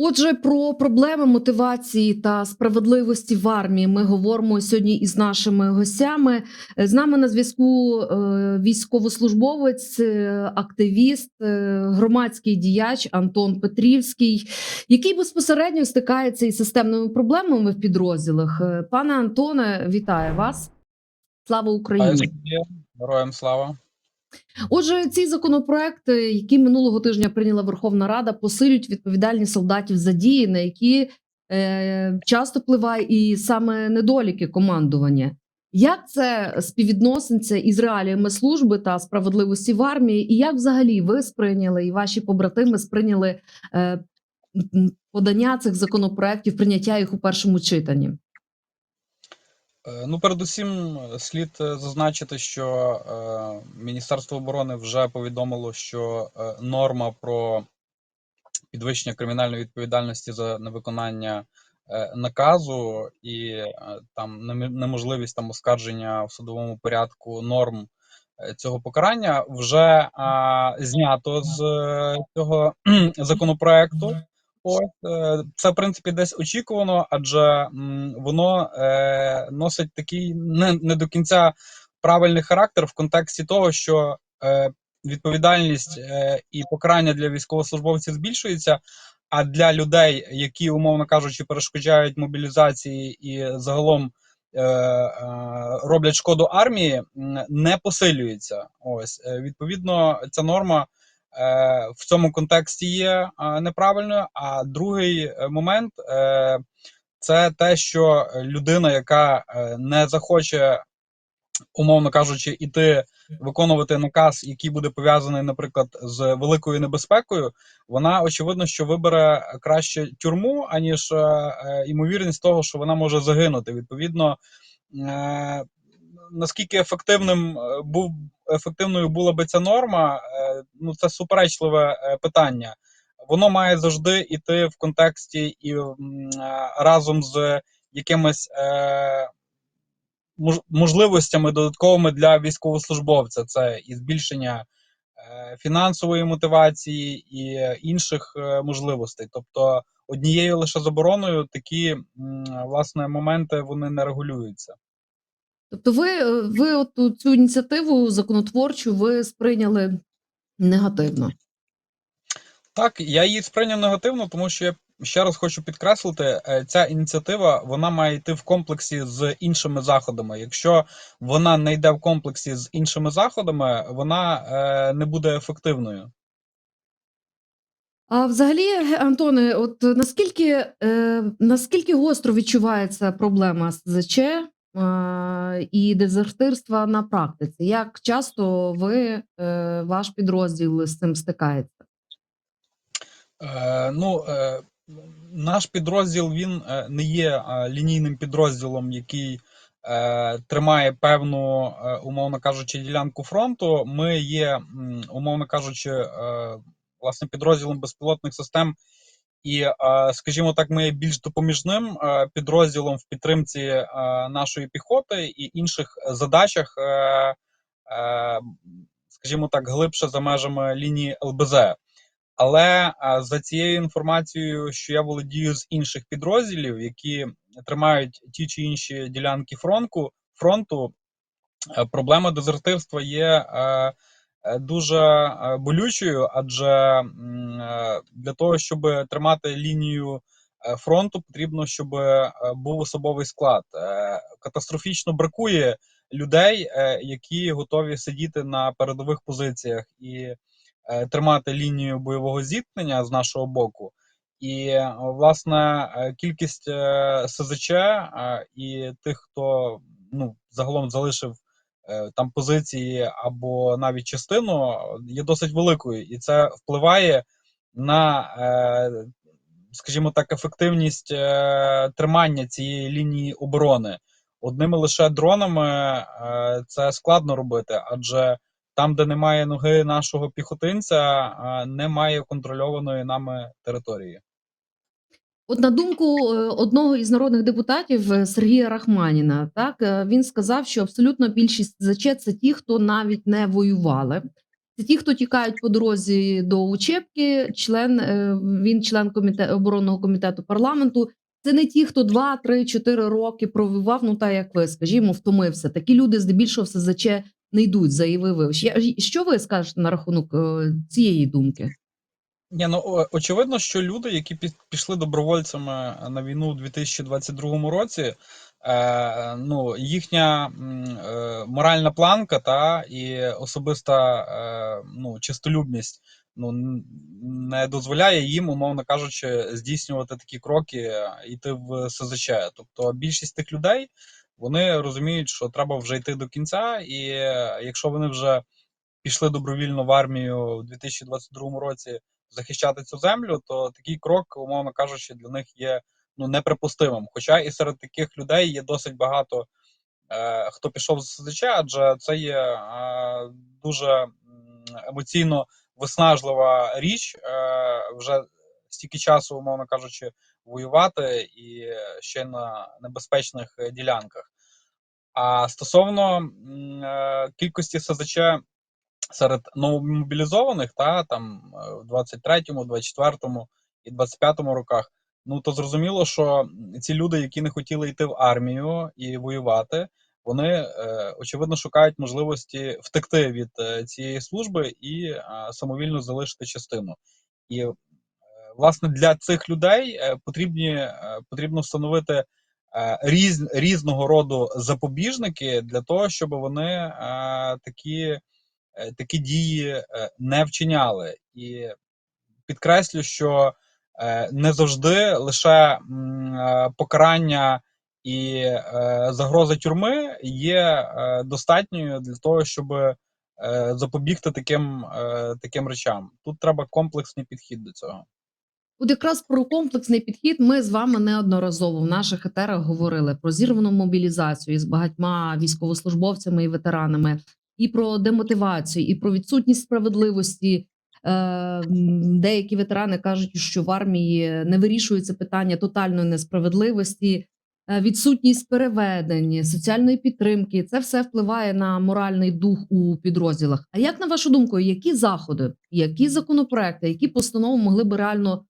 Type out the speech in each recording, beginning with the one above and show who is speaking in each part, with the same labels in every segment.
Speaker 1: Отже, про проблеми мотивації та справедливості в армії ми говоримо сьогодні із нашими гостями. Е, З нами на зв'язку е, військовослужбовець, е, активіст, громадський діяч Антон Петрівський, який безпосередньо стикається із системними проблемами в підрозділах. Пане Антоне, вітаю вас. Слава Україні!
Speaker 2: Героям слава.
Speaker 1: Отже, ці законопроекти, які минулого тижня прийняла Верховна Рада, посилюють відповідальність солдатів за дії, на які е, часто впливає і саме недоліки командування. Як це співвідноситься із реаліями служби та справедливості в армії, і як взагалі ви сприйняли і ваші побратими сприйняли е, подання цих законопроектів, прийняття їх у першому читанні?
Speaker 2: Е, Ну, передусім, е, слід е, зазначити, що Міністерство оборони вже повідомило, що норма про підвищення кримінальної відповідальності за невиконання наказу і там неможливість там оскарження в судовому порядку норм цього покарання вже знято з цього законопроекту. Е, це в принципі десь очікувано, адже воно е, носить такий не, не до кінця правильний характер в контексті того, що е, відповідальність і покарання для військовослужбовців збільшується. А для людей, які, умовно кажучи, перешкоджають мобілізації і загалом роблять шкоду армії, не посилюється. Ось відповідно, ця норма в цьому контексті є е, неправильною. А другий е, момент е, це те, що людина, яка е, не захоче, умовно кажучи, іти виконувати наказ, який буде пов'язаний, наприклад, з великою небезпекою, вона очевидно, що вибере краще тюрму, аніж е, е, ймовірність того, що вона може загинути. Відповідно, е, наскільки ефективним е, був ефективною була би ця норма, е, ну це суперечливе е, питання. Воно має завжди йти в контексті і е, разом з якимись можливостями додатковими для військовослужбовця. Це і збільшення фінансової мотивації і інших можливостей. Тобто однією лише забороною такі власне моменти вони не регулюються.
Speaker 1: Тобто, ви, е, ви от цю ініціативу законотворчу ви сприйняли негативно.
Speaker 2: Так, я її сприйняв негативно, тому що я ще раз хочу підкреслити, е, ця ініціатива вона має йти в комплексі з іншими заходами. Якщо вона не йде в комплексі з іншими заходами, вона е, не буде ефективною.
Speaker 1: А взагалі, Антоне, от наскільки, е, наскільки гостро відчувається проблема СЗЧ е, і дезертирства на практиці? Як часто ви, е, ваш підрозділ з цим стикається?
Speaker 2: Е, ну, е, наш підрозділ він не є лінійним підрозділом, який тримає певну, умовно кажучи, ділянку фронту. Ми є, умовно кажучи, е, власне, підрозділом безпілотних систем. І, е, скажімо так, ми є більш допоміжним е, підрозділом в підтримці е, нашої піхоти і інших задачах, скажімо так, глибше за межами лінії ЛБЗ. Але за цією інформацією, що я володію з інших підрозділів, які тримають ті чи інші ділянки фронту, фронту проблема дезертирства є дуже е, болючою, адже е, для того, щоб тримати лінію е, фронту, потрібно, щоб е, був особовий склад. Е, Катастрофічно бракує людей, е, які готові сидіти на передових позиціях і е, тримати лінію бойового зіткнення з нашого боку. І е, власне е, кількість е, СЗЧ е, і тих, хто ну загалом залишив е, там позиції або навіть частину, є досить великою, і це впливає на, е, скажімо так, ефективність е, тримання цієї лінії оборони. Одними лише дронами е, це складно робити, адже там, де немає ноги нашого піхотинця, е, немає контрольованої нами території.
Speaker 1: От на думку е, одного із народних депутатів е, Сергія Рахманіна, так е, він сказав, що абсолютно більшість СЗЧ – це ті, хто навіть не воювали. Це ті, хто тікають по дорозі до учебки, член він член комітету оборонного комітету парламенту. Це не ті, хто 2, 3, 4 роки провівав. Ну та як ви скажімо, втомився. Такі люди здебільшого в СЗЧ не йдуть, заявив. Що ви скажете на рахунок цієї думки?
Speaker 2: Ні, ну очевидно, що люди, які пі- пішли добровольцями на війну у 2022 році, е, ну, їхня е, моральна планка та і особиста е, ну, чистолюбність ну, не дозволяє їм, умовно кажучи, здійснювати такі кроки, е, йти в СЗЧ. Тобто більшість тих людей вони розуміють, що треба вже йти до кінця, і е, якщо вони вже пішли добровільно в армію у 2022 році захищати цю землю, то такий крок, умовно кажучи, для них є ну неприпустимим. Хоча і серед таких людей є досить багато е, хто пішов з СЗЧ, адже це є е, дуже емоційно виснажлива річ, е, вже стільки часу, умовно кажучи, воювати і ще на небезпечних ділянках. А стосовно е, кількості СЗЧ серед новомобілізованих, та там е, в 23-му, 24-му і 25-му роках, ну то зрозуміло, що ці люди, які не хотіли йти в армію і воювати, вони е, очевидно шукають можливості втекти від е, цієї служби і самовільно залишити частину. І власне для цих людей потрібні, потрібно встановити різ, різного роду запобіжники для того, щоб вони такі такі дії е, не вчиняли. І підкреслю, що е, не завжди лише е, покарання і е, загроза тюрми є е, достатньою для того, щоб е, запобігти таким, е, таким речам. Тут треба комплексний підхід до цього.
Speaker 1: От якраз про комплексний підхід ми з вами неодноразово в наших етерах говорили про зірвану мобілізацію з багатьма військовослужбовцями і ветеранами, і про демотивацію, і про відсутність справедливості. Е, Деякі ветерани кажуть, що в армії не вирішується питання тотальної несправедливості, е, відсутність переведень, соціальної підтримки. Це все впливає на моральний дух у підрозділах. А як на вашу думку, які заходи, які законопроекти, які постанови могли би реально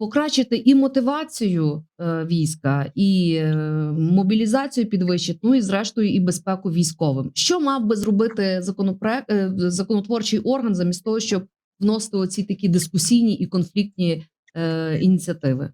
Speaker 1: покращити і мотивацію е, війська, і е, мобілізацію підвищити, ну і зрештою і безпеку військовим. Що мав би зробити законопроект е, законотворчий орган замість того, щоб вносити оці такі дискусійні і конфліктні ініціативи?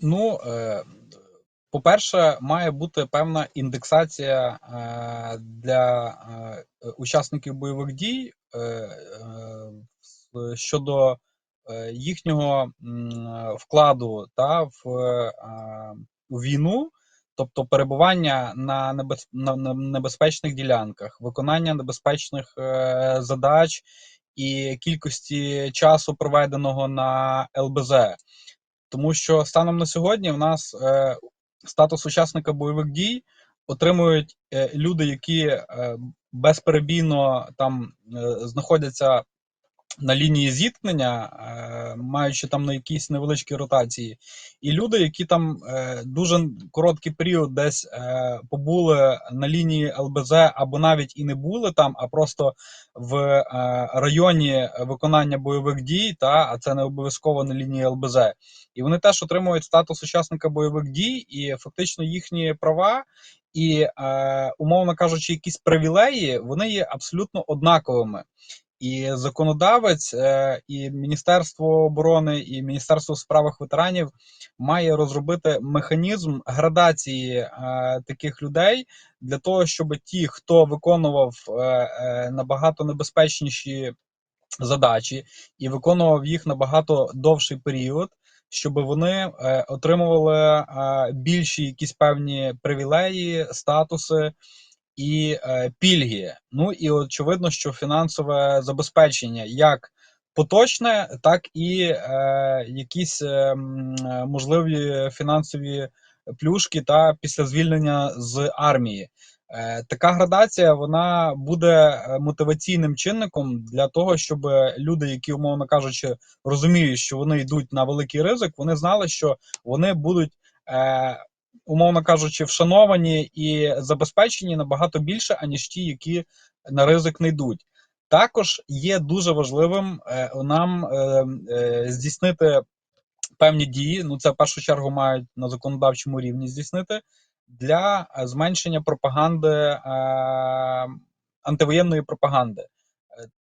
Speaker 2: Ну, по-перше, має бути певна індексація для учасників бойових дій щодо їхнього вкладу та в е, війну, тобто перебування на, небез, на, на небезпечних ділянках, виконання небезпечних е, задач і кількості часу, проведеного на ЛБЗ. Тому що станом на сьогодні в нас е, статус учасника бойових дій отримують е, люди, які е, безперебійно там е, знаходяться на лінії зіткнення, е, маючи там на якісь невеличкі ротації, і люди, які там е, дуже короткий період десь е, побули на лінії ЛБЗ, або навіть і не були там, а просто в районі виконання бойових дій, та а це не обов'язково на лінії ЛБЗ. І вони теж отримують статус учасника бойових дій, і фактично їхні права. І, е, умовно кажучи, якісь привілеї, вони є абсолютно однаковими. І законодавець, е, і Міністерство оборони, і Міністерство справах ветеранів має розробити механізм градації е, таких людей для того, щоб ті, хто виконував е, набагато небезпечніші задачі і виконував їх набагато довший період, щоб вони отримували більші якісь певні привілеї, статуси і е, пільги. Ну і очевидно, що фінансове забезпечення як поточне, так і е, якісь е, е, можливі фінансові плюшки та після звільнення з армії. Е, Така градація вона буде е, мотиваційним чинником для того, щоб люди, які, умовно кажучи, розуміють, що вони йдуть на великий ризик, вони знали, що вони будуть. Умовно кажучи, вшановані і забезпечені набагато більше, аніж ті, які на ризик не йдуть. Також є дуже важливим е, нам е, е, здійснити певні дії. Ну, це в першу чергу мають на законодавчому рівні здійснити для зменшення пропаганди антивоєнної пропаганди.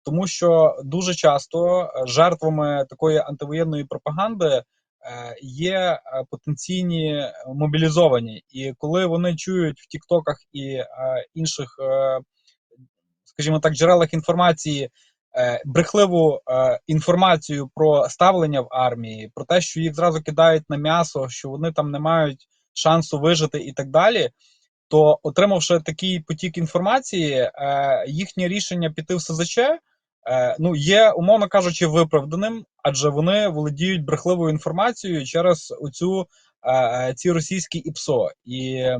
Speaker 2: Тому що дуже часто жертвами такої антивоєнної пропаганди є е, потенційні мобілізовані, і коли вони чують в Тіктоках і е, інших, е, скажімо так, джерелах інформації е, брехливу е, інформацію про ставлення в армії, про те, що їх зразу кидають на м'ясо, що вони там не мають шансу вижити і так далі. То, отримавши такий потік інформації, е, їхнє рішення піти в СЗЧ е, ну, є, умовно кажучи, виправданим, адже вони володіють брехливою інформацією через оцю е, ці російські ІПСО. І е,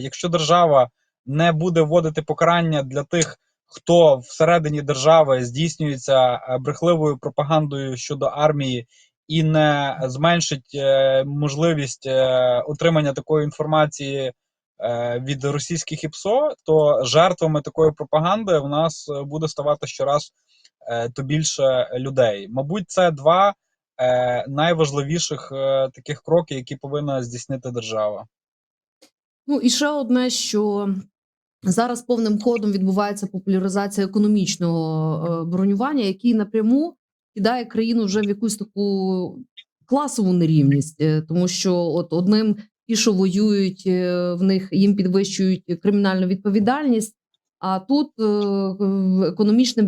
Speaker 2: якщо держава не буде вводити покарання для тих, хто всередині держави здійснюється е, брехливою пропагандою щодо армії. І не зменшить е, можливість е, отримання такої інформації е, від російських ІПСО, то жертвами такої пропаганди в нас е, буде ставати щораз е, то більше людей. Мабуть, це два е, найважливіших е, таких кроки, які повинна здійснити держава.
Speaker 1: Ну і ще одне, що зараз повним ходом відбувається популяризація економічного е, бронювання, який напряму кидає країну вже в якусь таку класову нерівність, Е, тому що от одним ті, що воюють, е, в них їм підвищують кримінальну відповідальність. А тут е, економічне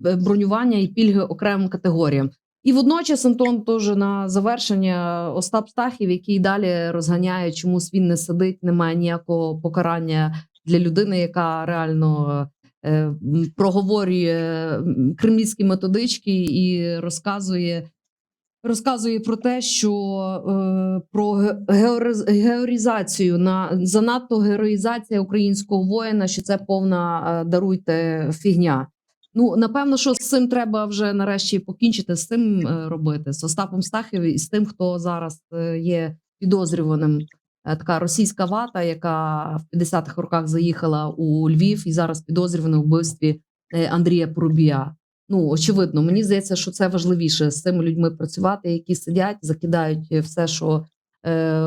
Speaker 1: бронювання, і пільги окремим категоріям. І водночас Антон теж на завершення Остап Стахів, який далі розганяє, чомусь він не сидить, немає ніякого покарання для людини, яка реально е, проговорює кремлівські методички і розказує. Розказує про те, що е, про ге- геориз- георізацію на занадто героїзація українського воїна, що це повна е, даруйте фігня. Ну напевно, що з цим треба вже нарешті покінчити з цим е, робити з Остапом Стахів і з тим, хто зараз е, є підозрюваним. Е, Така російська вата, яка в 50-х роках заїхала у Львів і зараз підозрювана у вбивстві е, Андрія Порубія. Ну очевидно, мені здається, що це важливіше з цими людьми працювати, які сидять, закидають все, що е,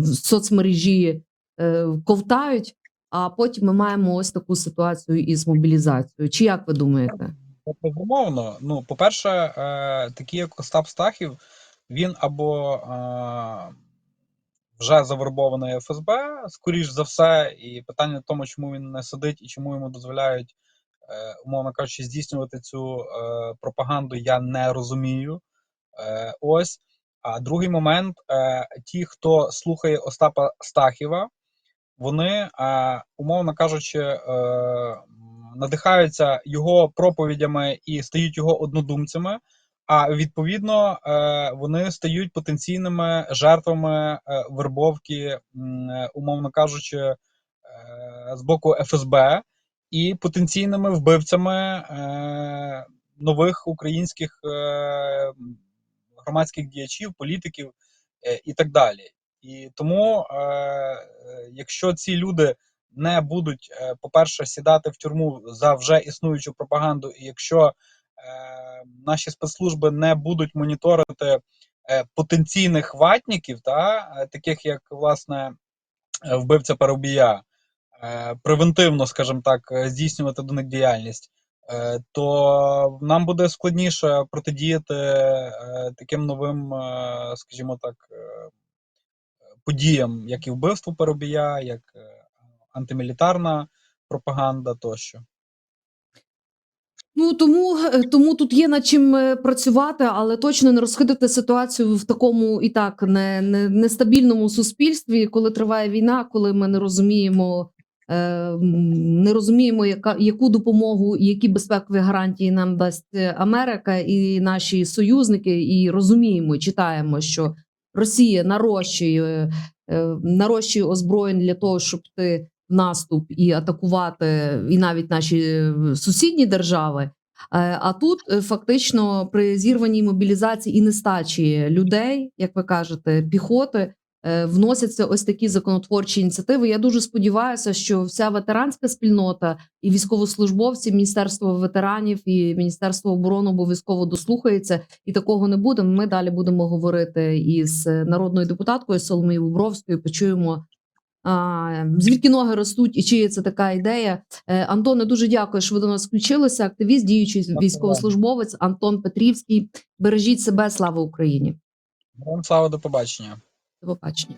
Speaker 1: в соцмережі е, ковтають. А потім ми маємо ось таку ситуацію із мобілізацією. Чи як ви думаєте?
Speaker 2: Безумовно, ну, по-перше, е, такий як Остап Стахів, він або е, вже завербований ФСБ, скоріш за все, і питання в тому, чому він не сидить і чому йому дозволяють, е, умовно кажучи, здійснювати цю е, пропаганду, я не розумію. Е, ось. А другий момент: е, ті, хто слухає Остапа Стахіва, вони, е, умовно кажучи, е, надихаються його проповідями і стають його однодумцями. А відповідно, е, вони стають потенційними жертвами е, вербовки, е, умовно кажучи, е, з боку ФСБ і потенційними вбивцями е, нових українських е, громадських діячів, політиків е, і так далі. І тому, е, е, якщо ці люди не будуть, е, по-перше, сідати в тюрму за вже існуючу пропаганду, і якщо е, наші спецслужби не будуть моніторити е, потенційних ватників, та, е, таких як власне вбивця Парубія, превентивно, скажімо так, е, здійснювати до них діяльність, е, то нам буде складніше протидіяти е, таким новим, е, скажімо так, е, подіям, як і вбивство Парубія, як е, антимілітарна пропаганда тощо.
Speaker 1: Ну тому, е, тому тут є над чим е, працювати, але точно не розхитити ситуацію в такому і так не, не, нестабільному суспільстві, коли триває війна, коли ми не розуміємо. Е, Не розуміємо, яка яку допомогу які безпекові гарантії нам дасть е, Америка і наші союзники, і розуміємо, читаємо, що Росія нарощує, е, нарощує озброєнь для того, щоб йти в наступ і атакувати, і навіть наші сусідні держави. А тут фактично при зірваній мобілізації і нестачі людей, як ви кажете, піхоти, вносяться ось такі законотворчі ініціативи. Я дуже сподіваюся, що вся ветеранська спільнота і військовослужбовці, Міністерство ветеранів і Міністерство оборони обов'язково дослухається, і такого не буде. Ми далі будемо говорити із народною депутаткою Соломією Бобровською. Почуємо. Звідки ноги ростуть і чиє це така ідея? Е, Антоне, дуже дякую, що ви до нас включилися. Активіст, діючий військовослужбовець Антон Петрівський. Бережіть себе, слава Україні!
Speaker 2: Слава до побачення.
Speaker 1: Побачення.